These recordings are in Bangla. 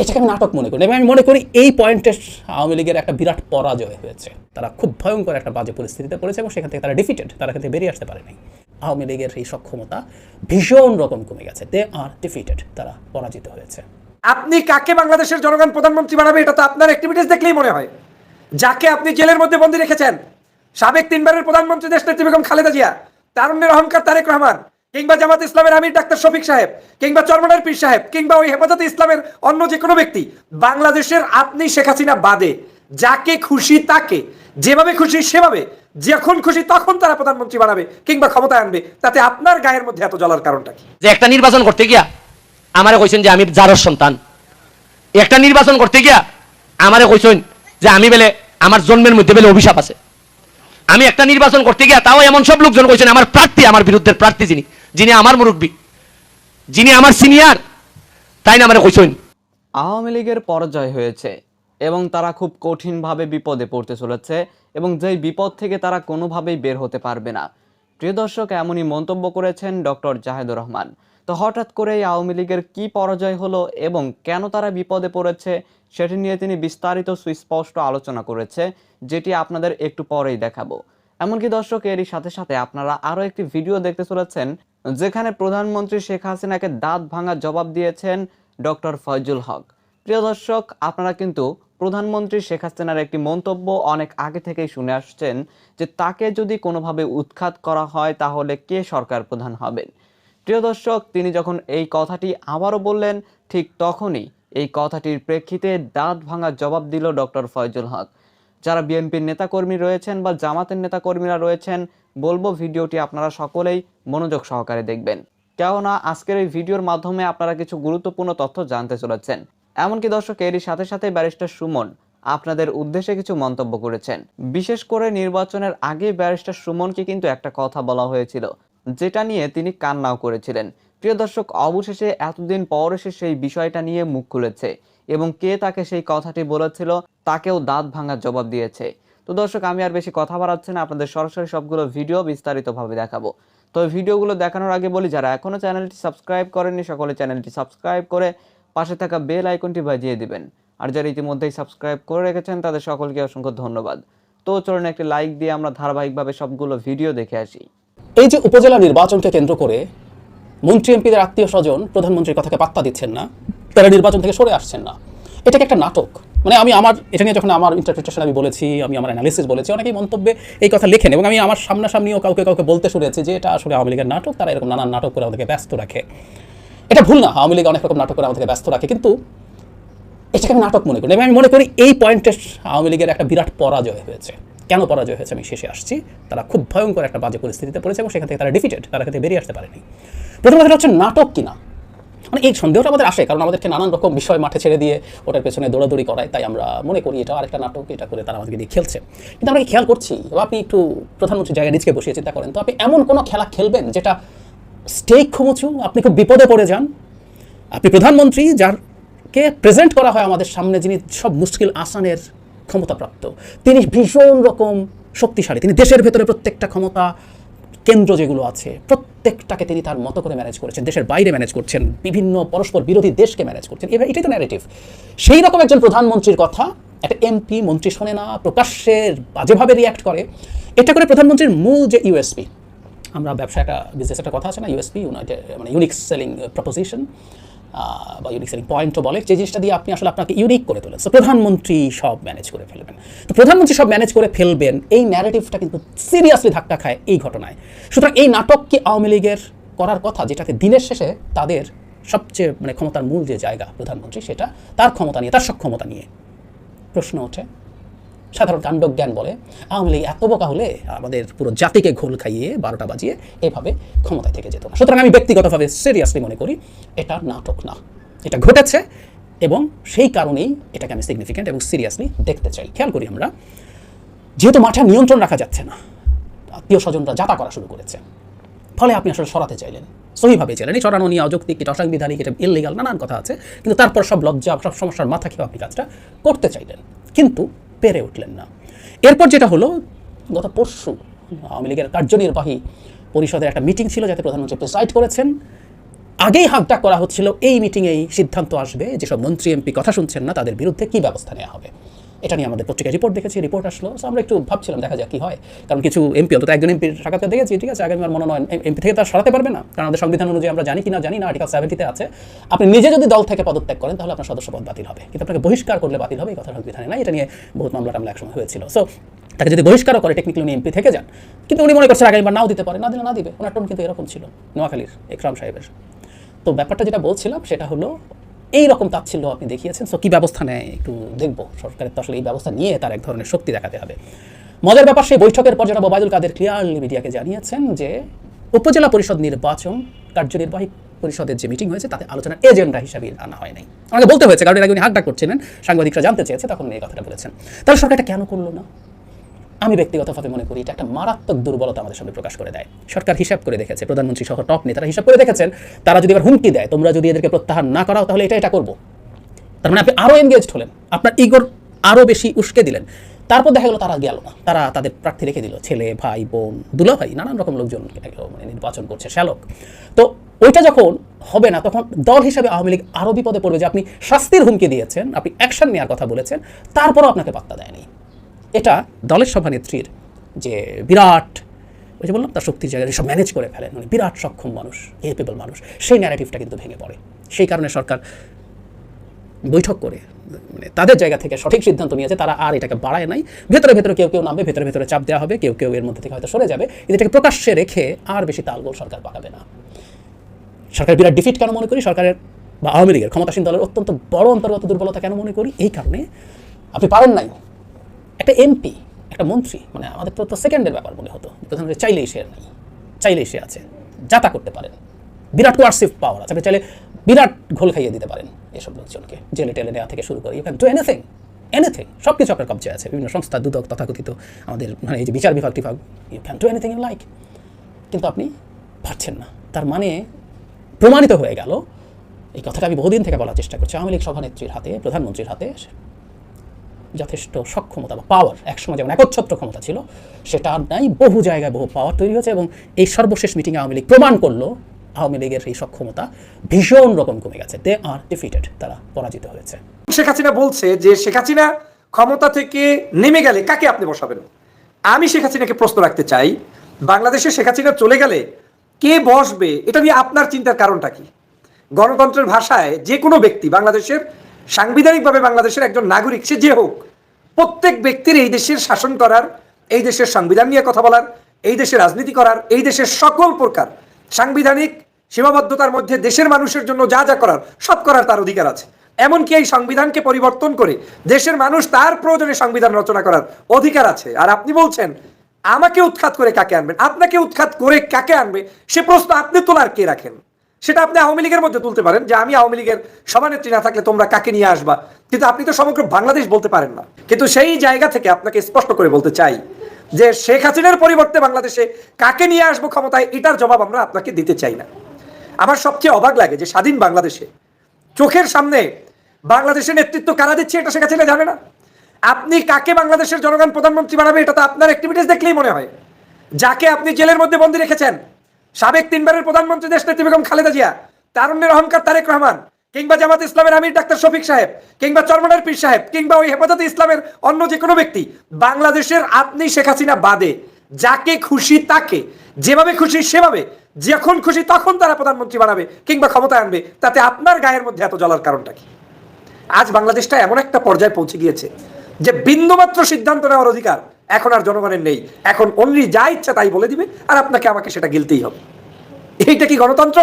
এটাকে আমি নাটক মনে করি। এবং আমি মনে করি এই পয়েন্টে আওয়ামী লীগের একটা বিরাট পরাজয় হয়েছে। তারা খুব ভয়ঙ্কর একটা বাজে পরিস্থিতিতে পড়েছে এবং সেখান থেকে তারা ডিফিটেড তারা এখান থেকে বেরিয়ে আসতে পারেনি। আওয়ামী লীগের এই সক্ষমতা ভীষণ রকম কমে গেছে। দে আর ডিফিটেড তারা পরাজিত হয়েছে। আপনি কাকে বাংলাদেশের জনগণ প্রধানমন্ত্রী বানাবে এটা তো আপনার অ্যাক্টিভিটিস দেখলেই মনে হয়। যাকে আপনি জেলের মধ্যে বন্দী রেখেছেন, সাবেক তিনবারের প্রধানমন্ত্রী দেশ নেত্রী বেগম খালেদা জিয়া, তারুণ্যের অহংকার তারেক রহমান কিংবা জামাত ইসলামের আমির ডাক্তার শফিক সাহেব, কিংবা চরমনার পীর সাহেব, কিংবা ওই হেফাজতে ইসলামের অন্য যে কোনো ব্যক্তি, বাংলাদেশের আপনি শেখ হাসিনা বাদে, যাকে খুশি তাকে, যেভাবে খুশি সেভাবে, যখন খুশি তখন তারা প্রধানমন্ত্রী বানাবে কিংবা ক্ষমতায় আনবে, তাতে আপনার গায়ের মধ্যে এত জ্বলার কারণটা কি? যে একটা নির্বাচন করতে গিয়া আমারে কইছেন যে আমি জারর সন্তান। একটা নির্বাচন করতে গিয়া আমারে কইছেন যে আমি বেলে আমার জন্মের মধ্যে বেলে অভিশাপ আছে। আমি একটা নির্বাচন করতে গিয়া তাও এমন সব লোকজন কইছেন, আমার প্রার্থী, আমার বিরুদ্ধে প্রার্থী যিনি। যিনি আমার মুরব্বী, যিনি আমার সিনিয়র, তাই না আমারে কইছেন? আওয়ামী লীগের পরাজয় হয়েছে এবং তারা খুব কঠিনভাবে বিপদে পড়তে চলেছে এবং যেই বিপদ থেকে তারা কোনোভাবেই বের হতে পারবে না। প্রিয় দর্শক, এমনই মন্তব্য করেছেন ডক্টর জাহেদুর রহমান। তো হঠাৎ করে এই আওয়ামী লীগের কি পরাজয় হলো এবং কেন তারা বিপদে পড়েছে, সেটি নিয়ে তিনি বিস্তারিত সুস্পষ্ট আলোচনা করেছে, যেটি আপনাদের একটু পরেই দেখাবো। এমনকি দর্শক, এরই সাথে সাথে আপনারা আরও একটি ভিডিও দেখতে চলেছেন যেখানে প্রধানমন্ত্রী শেখ হাসিনাকে দাঁত ভাঙা জবাব দিয়েছেন ডক্টর ফয়জুল হক। প্রিয় দর্শক, আপনারা কিন্তু প্রধানমন্ত্রী শেখ হাসিনার একটি মন্তব্য অনেক আগে থেকেই শুনে আসছেন যে তাকে যদি কোনোভাবে উৎখাত করা হয় তাহলে কে সরকার প্রধান হবেন? প্রিয় দর্শক, তিনি যখন এই কথাটি আবারও বললেন, ঠিক তখনই এই কথাটির প্রেক্ষিতে দাঁত ভাঙা জবাব দিল ডক্টর ফয়জুল হক। যারা বিএনপির নেতাকর্মী রয়েছেন বা জামাতের নেতাকর্মীরা রয়েছেন, বলব ভিডিওটি আপনারা সকলেই মনোযোগ সহকারে দেখবেন। কেননা আজকের এই ভিডিওর মাধ্যমে আপনারা কিছু গুরুত্বপূর্ণ তথ্য জানতে চলেছেন। এমনকি দর্শক, এরই সাথে সাথে ব্যারিস্টার সুমন আপনাদের উদ্দেশ্যে কিছু মন্তব্য করেছেন। বিশেষ করে নির্বাচনের আগে ব্যারিস্টার সুমনকে কিন্তু একটা কথা বলা হয়েছিল, যেটা নিয়ে তিনি কান্নাও করেছিলেন। প্রিয় দর্শক, অবশেষে এতদিন পর এসে সেই বিষয়টা নিয়ে মুখ খুলেছে। এবং কে তাকে সেই কথাটি বলেছিল, তাকেও দাঁত ভাঙার জবাব দিয়েছে। তো দর্শক, আমি আর বেশি কথা বাড়াচ্ছি না, আপনাদের সরাসরি সবগুলো ভিডিও বিস্তারিতভাবে দেখাবো। তো ভিডিওগুলো দেখানোর আগে বলি, যারা এখনও চ্যানেলটি সাবস্ক্রাইব করেননি, সকলে চ্যানেলটি সাবস্ক্রাইব করে পাশে থাকা বেল আইকনটি বাজিয়ে দিবেন। আর যারা ইতিমধ্যেই সাবস্ক্রাইব করে রেখেছেন, তাদের সকলকে অসংখ্য ধন্যবাদ। তো চলুন একটি লাইক দিয়ে আমরা ধারাবাহিকভাবে সবগুলো ভিডিও দেখে আসি। এই যে উপজেলা নির্বাচনকে কেন্দ্র করে মন্ত্রী এমপিদের আত্মীয় স্বজন প্রধানমন্ত্রীর কথাকে পাত্তা দিচ্ছেন না তারা নির্বাচন থেকে সরে আসছেন না। এটাকে একটা নাটক। মানে আমি আমার, এটা নিয়ে যখন আমার ইন্টারপ্রিটেশন আমি বলেছি, আমি আমার অ্যানালিসিস বলেছি, অনেকেই মন্তব্যে এই কথা লেখেন এবং আমি আমার সামনাসামনিও কাউকে কাউকে বলতে শুনেছি যে এটা আসলে আওয়ামী লীগের নাটক, তারা এরকম নানান নাটক করে আমাদেরকে ব্যস্ত রাখে। এটা ভুল না, আওয়ামী লীগ অনেক রকম নাটক করে আমাদেরকে ব্যস্ত রাখে, কিন্তু এটাকে আমি নাটক মনে করি এবং আমি মনে করি এই পয়েন্টে আওয়ামী লীগের একটা বিরাট পরাজয় হয়েছে। কেন পরাজয় হয়েছে? আমি শেষে আসছি। তারা খুব ভয়ঙ্কর একটা বাজে পরিস্থিতিতে পড়েছে এবং সেখান থেকে তারা ডিফিটেড তারা থেকে বেরিয়ে আসতে পারেনি। প্রথম কথা হচ্ছে নাটক কিনা? মানে এই সন্দেহটা আমাদের আসে, কারণ আমাদেরকে নানান রকম বিষয় মাঠে ছেড়ে দিয়ে ওটার পেছনে দৌড়াদৌড়ি করায়, তাই আমরা মনে করি এটা আরেকটা নাটক, এটা করে তারা আমাদেরকে খেলছে। কিন্তু আমরা খেয়াল করছি? আপনি একটু প্রধানমন্ত্রী জায়গায় নিজকে বসিয়ে চিন্তা করেন। তো আপনি এমন কোনো খেলা খেলবেন যেটা স্টেক খুমুচু, আপনি খুব বিপদে পড়ে যান? আপনি প্রধানমন্ত্রী যারকে প্রেজেন্ট করা হয় আমাদের সামনে, যিনি সব মুশকিল আসানের ক্ষমতাপ্রাপ্ত, তিনি ভীষণ রকম শক্তিশালী, তিনি দেশের ভেতরে প্রত্যেকটা ক্ষমতা কেন্দ্র যেগুলো আছে, প্রত্যেকটাকে তিনি তার মতো করে ম্যানেজ করেছেন, দেশের বাইরে ম্যানেজ করছেন, বিভিন্ন পরস্পর বিরোধী দেশকে ম্যানেজ করছেন। এবার এটাই তো ন্যারেটিভ সেই রকম একজন প্রধানমন্ত্রীর কথা, একটা এমপি মন্ত্রী শোনে না প্রকাশ্যের বাজেভাবে রিয়াক্ট করে, এটা করে প্রধানমন্ত্রীর মূল যে ইউএসপি আমরা ব্যবসা একটা বিজনেস একটা কথা আছে না ইউএসপি ইউনাইটেড মানে ইউনিক সেলিং প্রপোজিশন বা ইউনিক সেলিং পয়েন্টও বলে, যে জিনিসটা দিয়ে আপনি আসলে আপনাকে ইউনিক করে তোলেন। তো প্রধানমন্ত্রী সব ম্যানেজ করে ফেলবেন। তো প্রধানমন্ত্রী সব ম্যানেজ করে ফেলবেন, এই ন্যারেটিভটা কিন্তু সিরিয়াসলি ধাক্কা খায় এই ঘটনায়। সুতরাং এই নাটককে আওয়ামী লীগের করার কথা যেটাকে দিনের শেষে তাদের সবচেয়ে মানে ক্ষমতার মূল যে জায়গা প্রধানমন্ত্রী, সেটা তার ক্ষমতা নিয়ে, তার সক্ষমতা নিয়ে প্রশ্ন ওঠে। সাধারণ কাণ্ডজ্ঞান বলে, আওয়ামী লীগ এত বোকা হলে আমাদের পুরো জাতিকে ঘোল খাইয়ে বারোটা বাজিয়ে এভাবে ক্ষমতায় থেকে যেত না। সুতরাং আমি ব্যক্তিগতভাবে সিরিয়াসলি মনে করি, এটা নাটক না। এটা ঘটেছে এবং সেই কারণেই এটাকে আমি সিগনিফিক্যান্ট এবং সিরিয়াসলি দেখতে চাই। খেয়াল করি আমরা, যেহেতু মাঠে নিয়ন্ত্রণ রাখা যাচ্ছে না, আত্মীয় স্বজনরা যাতা করা শুরু করেছে, ফলে আপনি আসলে সরাতে চাইলেন, সহিভাবে চাইলেন। এই সরানো নিয়ে অযৌক্তিক, এটা অসাংবিধানিক, এটা ইলিগাল নানান কথা আছে, কিন্তু তারপর সব লজ্জা, সব সমস্যার মাথা খেয়ে আপনি কাজটা করতে চাইলেন। কিন্তু পেরে উঠলেন না। এরপর যেটা হলো, গত পরশু আওয়ামী লীগের কার্যনির্বাহী পরিষদের একটা মিটিং ছিল যাতে প্রধানমন্ত্রী প্রেসাইড করেছেন। আগেই হাকডাক করা হচ্ছিল, এই মিটিংয়েই সিদ্ধান্ত আসবে, যেসব মন্ত্রী, এমপি কথা শুনছেন না, তাদের বিরুদ্ধে কী ব্যবস্থা নেওয়া হবে? এটা নিয়ে আমাদের পত্রিকায় রিপোর্ট দেখেছি রিপোর্ট আসলো। So আমরা একটু ভাবছিলাম, দেখা যাক কী হয়। কারণ কিছু এমপি অন্তত একজন এমপির সাক্ষাৎকার দেখেছি, ঠিক আছে? আগামীবার মনোনয়ন এমপি থেকে তার সরাতে পারবে না। কারণ আমাদের সংবিধান অনুযায়ী আমরা জানি কি না জানি না আর্টিকেল সেভেন্টিতে আছে। আপনি নিজে যদি দল থেকে পদত্যাগ করেন, তাহলে আপনার সদস্য পদ বাতিল হবে। কিন্তু আপনাকে বহিষ্কার করলে বাতিল হবে, এই কথা সংবিধানে নাই। এটা নিয়ে বহুত মামলা টামলা একসময় হয়েছিল। সো তাকে যদি বহিষ্কারও করে টেকনিক্যালি উনি এমপি থেকে যান। কিন্তু উনি মনে করছেন আগামীবার নাও দিতে পারে। না দিলে না দিবে। ওনার টোন কিন্তু এরকম ছিল। নোয়াখালীর, একরাম সাহেবের। তো ব্যাপারটা যেটা বলছিলাম, সেটা হলো এই রকম তাচ্ছিল্য আপনি দেখিয়েছেন। সো কী ব্যবস্থা নেয় একটু দেখব। সরকারের তো আসলে এই ব্যবস্থা নিয়ে তার এক ধরনের শক্তি দেখাতে হবে। মজার ব্যাপার, সেই বৈঠকের পর যারা ওবায়দুল কাদের ক্লিয়ারলি মিডিয়াকে জানিয়েছেন যে উপজেলা পরিষদ নির্বাচন, কার্যনির্বাহী পরিষদের যে মিটিং হয়েছে, তাতে আলোচনার এজেন্ডা হিসাবে আনা হয় নাই। আমাকে বলতে হয়েছে, কারণ আগে উনি হাকডাক করছিলেন। সাংবাদিকরা জানতে চেয়েছে, তখন এই কথাটা বলেছেন। তাহলে সরকার এটা কেন করল না? আমি ব্যক্তিগতভাবে মনে করি এটা একটা মারাত্মক দুর্বলতা আমাদের সামনে প্রকাশ করে দেয়। সরকার হিসাব করে দেখেছে, প্রধানমন্ত্রী সহ টপ নেতারা হিসাব করে দেখেছেন, তারা যদি এবার হুমকি দেয়, তোমরা যদি এদেরকে প্রত্যাহার না করাও, তাহলে এটা এটা করব। তার মানে আপনি আরও এনগেজড হলেন, আপনার ইগোর আরও বেশি উস্কে দিলেন। তারপর দেখা গেলো তারা গেল না। তারা তাদের প্রার্থী রেখে দিল, ছেলে, ভাই, বোন দুলা ভাই নানান রকম লোকজন মানে নির্বাচন করছে, শ্যালক। তো ওইটা যখন হবে না, তখন দল হিসাবে আওয়ামী লীগ আরও বিপদে পড়বে যে আপনি শাস্তির হুমকি দিয়েছেন, আপনি অ্যাকশন নেওয়ার কথা বলেছেন, তারপরও আপনাকে পাত্তা দেয়নি। এটা দলের সভানেত্রীর যে বিরাট, ওই যে বললাম তার শক্তির জায়গায় সব ম্যানেজ করে ফেলেন। উনি বিরাট সক্ষম মানুষ কেপেবল মানুষ। সেই ন্যারেটিভটা কিন্তু ভেঙে পড়ে। সেই কারণে সরকার বৈঠক করে মানে তাদের জায়গা থেকে সঠিক সিদ্ধান্ত নিয়েছে, তারা আর এটাকে বাড়ায় নাই। ভেতরে ভেতরে কেউ কেউ নামবে, ভেতরে ভেতরে চাপ দেওয়া হবে, কেউ কেউ এর মধ্যে থেকে হয়তো সরে যাবে। কিন্তু এটাকে প্রকাশ্যে রেখে আর বেশি তালগোল সরকার পাকাবে না। সরকার বিরাট ডিফিট কেন মনে করি? সরকারের বা আওয়ামী লীগের ক্ষমতাসীন দলের অত্যন্ত বড় অন্তর্গত দুর্বলতা কেন মনে করি? এই কারণে আপনি পারেন নাই। একটা এমপি একটা মন্ত্রী মানে আমাদের তো তো সেকেন্ডের ব্যাপার মনে হতো। প্রধানমন্ত্রী চাইলেই সে নাই, চাইলেই সে আছে, যা তা করতে পারেন। বিরাট কোয়ার্সিভ পাওয়ার আছে, আপনি চাইলে বিরাট ঘোল খাইয়ে দিতে পারেন এসব লোকজনকে, জেলে টেলে নেওয়া থেকে শুরু করে you can do anything anything সব কিছু আপনার কবজে আছে। বিভিন্ন সংস্থা, দুদক তথাকথিত আমাদের মানে এই যে বিচার বিভাগ, টিভাগ you can do anything you like কিন্তু আপনি পারছেন না। তার মানে প্রমাণিত হয়ে গেল, এই কথাটা আমি বহুদিন থেকে বলার চেষ্টা করছি। আওয়ামী লীগ সভানেত্রীর হাতে, প্রধানমন্ত্রীর হাতে যথেষ্ট সক্ষমতা বা পাওয়ার একসময় যেমন একচ্ছত্র ক্ষমতা ছিল, সেটা নাই, বহু জায়গায় বহু পাওয়ার তৈরি হয়েছে এবং এই সর্বশেষ মিটিংয়ে আওয়ামী লীগ প্রমাণ করল, আওয়ামী লীগের এই সক্ষমতা ভীষণ রকম কমে গেছে। দে আর ডিফিটেড তারা পরাজিত হয়েছে। শেখ হাসিনা বলছে যে, শেখ হাসিনা ক্ষমতা থেকে নেমে গেলে কাকে আপনি বসাবেন? আমি শেখ হাসিনাকে প্রশ্ন রাখতে চাই, বাংলাদেশে শেখ হাসিনা চলে গেলে কে বসবে, এটা নিয়ে আপনার চিন্তার কারণটা কি? গণতন্ত্রের ভাষায় যে কোনো ব্যক্তি, বাংলাদেশের সাংবিধানিকভাবে বাংলাদেশের একজন নাগরিক, সে যে হোক প্রত্যেক ব্যক্তির এই দেশের শাসন করার, এই দেশের সংবিধান নিয়ে কথা বলার, এই দেশের রাজনীতি করার, এই দেশের সকল প্রকার সাংবিধানিক সীমাবদ্ধতার মধ্যে দেশের মানুষের জন্য যা যা করার, সব করার তার অধিকার আছে। এমনকি এই সংবিধানকে পরিবর্তন করে দেশের মানুষ তার প্রয়োজনে সংবিধান রচনা করার অধিকার আছে। আর আপনি বলছেন, আমাকে উৎখাত করে কাকে আনবেন? আপনাকে উৎখাত করে কাকে আনবে? সে প্রশ্ন আপনি তোলার কে রাখেন? সেটা আপনি আওয়ামী লীগের মধ্যে তুলতে পারেন যে আমি আওয়ামী লীগের সভানেত্রী না থাকলে তোমরা কাকে নিয়ে আসবা। কিন্তু আপনি তো সমগ্র বাংলাদেশ বলতে পারেন না। কিন্তু সেই জায়গা থেকে আপনাকে স্পষ্ট করে বলতে চাই যে শেখ হাসিনার পরিবর্তে বাংলাদেশে কাকে নিয়ে আসব ক্ষমতায়, এটার জবাব আমরা আপনাকে দিতে চাই না। আমার সবচেয়ে অবাক লাগে যে স্বাধীন বাংলাদেশে চোখের সামনে বাংলাদেশের নেতৃত্ব কারা দিচ্ছে এটা শেখ হাসিনা জানে না। আপনি কাকে বাংলাদেশের জনগণ প্রধানমন্ত্রী বানাবে, এটা তো আপনার অ্যাক্টিভিটিস দেখলেই মনে হয়। যাকে আপনি জেলের মধ্যে বন্দী রেখেছেন সাবেক তিনবারের প্রধানমন্ত্রী দেশ নেত্রী বেগম খালেদা জিয়া, তারুণ্যের অহংকার তারেক রহমান, কিংবা জামাত ইসলামের আমির ডাক্তার শফিক সাহেব, কিংবা চরমনের পীর সাহেব, কিংবা ওই হেফাজতে ইসলামের অন্য যে কোনো ব্যক্তি, বাংলাদেশের আপনি শেখ হাসিনা বাদে, যাকে খুশি তাকে, যেভাবে খুশি সেভাবে, যখন খুশি তখন তারা প্রধানমন্ত্রী বানাবে, কিংবা ক্ষমতায় আনবে, তাতে আপনার গায়ের মধ্যে এত জ্বলার কারণটা কি? আজ বাংলাদেশটা এমন একটা পর্যায়ে পৌঁছে গিয়েছে, যে বিন্দুমাত্র সিদ্ধান্ত নেওয়ার অধিকার এখন আর জনগণের নেই। এখন অনলি যা ইচ্ছা তাই বলে দিবে, আর আপনাকে আমাকে সেটা গিলতেই হবে। এইটা কি গণতন্ত্র?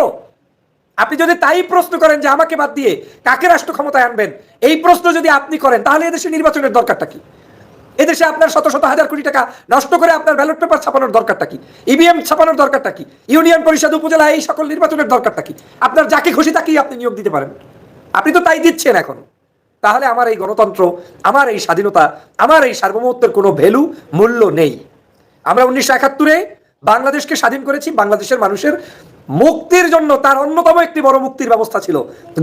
আপনি যদি তাই প্রশ্ন করেন যে আমাকে বাদ দিয়ে কাকে রাষ্ট্র ক্ষমতায় আনবেন, এই প্রশ্ন যদি আপনি করেন, তাহলে এদেশে নির্বাচনের দরকারটা কি? এদেশে আপনার শত শত হাজার কোটি টাকা নষ্ট করে আপনার ব্যালট পেপার ছাপানোর দরকারটা কি? ইভিএম ছাপানোর দরকারটা কি? ইউনিয়ন পরিষদ উপজেলা এই সকল নির্বাচনের দরকারটা কি? আপনার যাকে খুশি তাকেই আপনি নিয়োগ দিতে পারেন। আপনি তো তাই দিচ্ছেন এখন। তাহলে আমার এই গণতন্ত্র, আমার এই স্বাধীনতা, আমার এই সার্বভৌমত্বের কোনো ভ্যালু, মূল্য নেই। আমরা উনিশশো একাত্তরে বাংলাদেশকে স্বাধীন করেছি, বাংলাদেশের মানুষের মুক্তির জন্য তার অন্যতম একটি বড় মুক্তির ব্যবস্থা ছিল,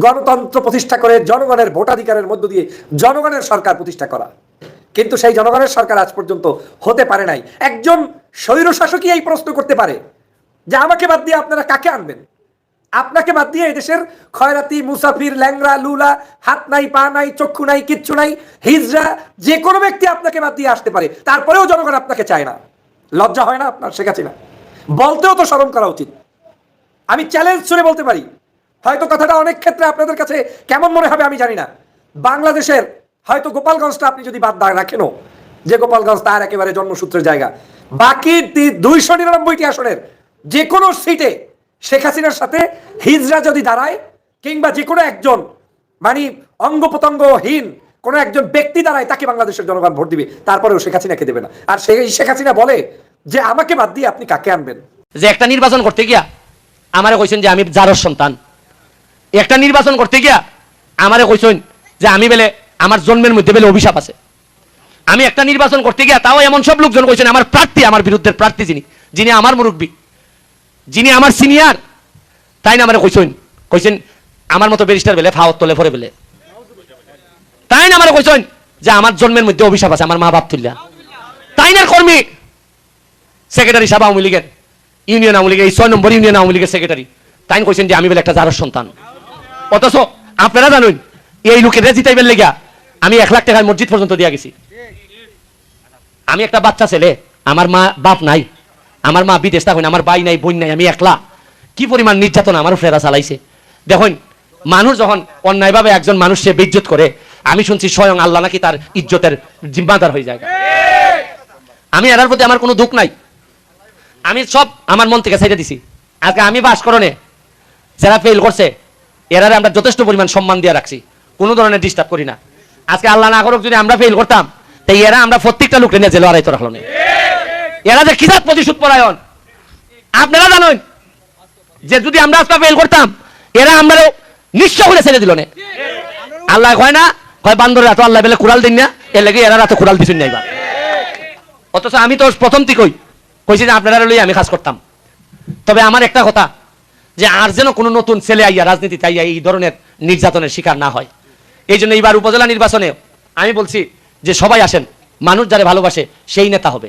গণতন্ত্র প্রতিষ্ঠা করে জনগণের ভোটাধিকারের মধ্য দিয়ে জনগণের সরকার প্রতিষ্ঠা করা। কিন্তু সেই জনগণের সরকার আজ পর্যন্ত হতে পারে নাই। একজন স্বৈর শাসকই এই প্রশ্ন করতে পারে যে আমাকে বাদ দিয়ে আপনারা কাকে আনবেন? আপনাকে বাদ দিয়ে এদেশের খয়রাতি মুসাফির ল্যাংরা লুলা, হাত নাই, পা নাই, চক্ষু নাই, কিচ্ছু নাই হিজরা যে কোনো ব্যক্তি আপনাকে বাদ দিয়ে আসতে পারে। তারপরেও জনগণ আপনাকে চায় না। লজ্জা হয় না আপনার? শেখ হাসিনা বলতেও তো স্মরণ করা উচিত। আমি চ্যালেঞ্জ ছুড়ে বলতে পারি। হয়তো কথাটা অনেক ক্ষেত্রে আপনাদের কাছে কেমন মনে হবে আমি জানি না। বাংলাদেশের হয়তো গোপালগঞ্জটা আপনি যদি বাদ রাখেনও, যে গোপালগঞ্জ তার একেবারে জন্মসূত্রের জায়গা। বাকি দুইশো নিরানব্বইটি আসনের যে কোনো সিটে শেখ হাসিনার সাথে হিজরা যদি দাঁড়ায়, কিংবা যে কোনো একজন মানে অঙ্গ প্রত্যঙ্গহীন কোনো একজন ব্যক্তি দাঁড়ায়, তাকে বাংলাদেশের জনগণ ভোট দিবে, তারপরেও শেখ হাসিনাকে দেবে না। আর সেই শেখ হাসিনা বলে যে, আমাকে বাদ দিয়ে আপনি কাকে আনবেন? যে একটা নির্বাচন করতে গিয়া আমারে কইছেন যে, আমি জারর সন্তান। একটা নির্বাচন করতে গিয়া আমারে কইছেন যে, আমি বেলে, আমার জন্মের মধ্যে বেলে অভিশাপ আছে। আমি একটা নির্বাচন করতে গিয়া তাও এমন সব লোকজন কইছেন, আমার প্রার্থী, আমার বিরুদ্ধের প্রার্থী যিনি যিনি আমার মুরব্বী। যিনি আমার সিনিয়র তাই না আমারে কইছেন? কইছেন, আমার মতো ব্যারিস্টার বেলে ফাওয়াত তোলে পরে বেলে। তাই না আমারে কইছেন? যে আমার জন্মের মধ্যে অভিশাপ আছে, আমার মা বাপ তুল্লা তাই না কর্মী? সেক্রেটারি সাহেব আওয়ামী লীগের ইউনিয়ন আওয়ামী লীগের, এই ছয় নম্বর ইউনিয়ন আওয়ামী লীগের সেক্রেটারি তাই কইছেন যে আমি বলে একটা জারর সন্তান। অথচ আপনারা জানুন, এই লোকের জিতাইবেন লেগা আমি এক লাখ টাকায় মসজিদ পর্যন্ত দিয়া গেছি। আমি একটা বাচ্চা ছেলে, আমার মা বাপ নাই। আমার মা বিদেশ থাকুন আমার ভাই নাই, বোন নাই, আমি একলা। কি পরিমাণ নির্যাতন আমার ফেরা চালাইছে। দেখুন, মানুষ যখন অন্যায়ভাবে একজন মানুষ সে বেইজ্জত করে, আমি শুনছি স্বয়ং আল্লাহ নাকি তার ইজ্জতের জিম্মাদার হয়ে যায়। আমি এরার প্রতি আমার কোনো দুঃখ নাই। আমি সব আমার মন থেকে ছেড়ে দিছি। আজকে আমি বাস করণে যারা ফেল করছে, এরারে আমরা যথেষ্ট পরিমাণ সম্মান দিয়ে রাখছি। কোনো ধরনের ডিস্টার্ব করি না। আজকে আল্লাহ না করুক, যদি আমরা ফেল করতাম, তাই এরা আমরা প্রত্যেকটা লোক নিয়ে জেলে আড়াইতে রাখল না। প্রতিশোধ পরায়ণ। আপনারা জানেন যে যদি আমরা আজকে ফেল করতাম, এরা আমরা করে ছেড়ে দিল আল্লাহ কয় না, কয় বান্দর এত আল্লাহ বেলে দিন না, এর লেগে এরা রাতে না অথচ আমি তো প্রথম থেকেই কইছি যে আপনারা লই আমি কাজ করতাম। তবে আমার একটা কথা, যে আর যেন কোনো নতুন ছেলে আইয়া রাজনীতিতে আইয়া এই ধরনের নির্যাতনের শিকার না হয়। এই জন্য এইবার উপজেলা নির্বাচনে আমি বলছি যে সবাই আসেন, মানুষ যারা ভালোবাসে সেই নেতা হবে।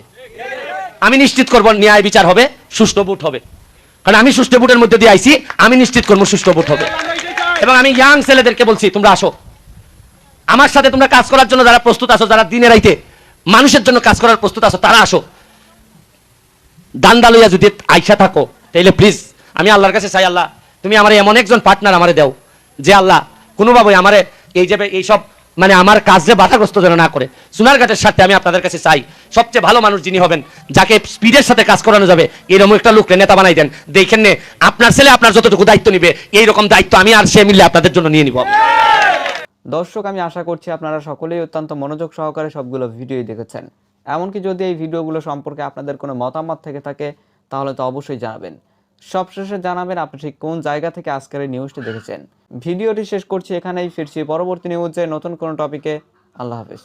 আমি নিশ্চিত করব ন্যায় বিচার হবে, সুষ্ঠু ভোট হবে। কারণ আমি সুষ্ঠু ভোটের মধ্যে দিয়ে আইছি, আমি নিশ্চিত করব সুষ্ঠু ভোট হবে। এবং আমি ইয়াং ছেলেদেরকে বলছি, তোমরা আসো। আমার সাথে তোমরা কাজ করার জন্য যারা প্রস্তুত আছো, যারা দিনে রাইতে মানুষের জন্য কাজ করার প্রস্তুত আছো, তারা আসো। দান্দা লইয়া যদি আইসা থাকো, তাইলে প্লিজ আমি আল্লাহর কাছে চাই আল্লাহ, তুমি আমার এমন একজন পার্টনার আমারে দাও, যে আল্লাহ কোনোভাবে আমারে এই যাবে এইসব মানে আমার কাজে বাধাগ্রস্ত যেন না করে। সোনারঘাটের সাথে আমি আপনাদের কাছে চাই সবচেয়ে ভালো মানুষ যিনি হবেন যাকে স্পিডের সাথে কাজ করানো যাবে এরকম একটা লোককে নেতা বানাই দেন। দেখেন নে, আপনার ছেলে আপনার যতটুকু দায়িত্ব নিবে এইরকম দায়িত্ব আমি আর সে মিলে আপনাদের জন্য নিয়ে নিব। দর্শক আমি আশা করছি আপনারা সকলেই অত্যন্ত মনোযোগ সহকারে সবগুলো ভিডিওই দেখেছেন। এমনকি যদি এই ভিডিওগুলো সম্পর্কে আপনাদের কোনো মতামত থেকে থাকে তাহলে তো অবশ্যই জানাবেন। সবশেষে জানাবেন আপনি ঠিক কোন জায়গা থেকে আজকের নিউজটি দেখেছেন। ভিডিওটি শেষ করছি এখানেই, ফিরছি পরবর্তী নিউজে নতুন কোনো টপিকে আল্লাহ হাফেজ।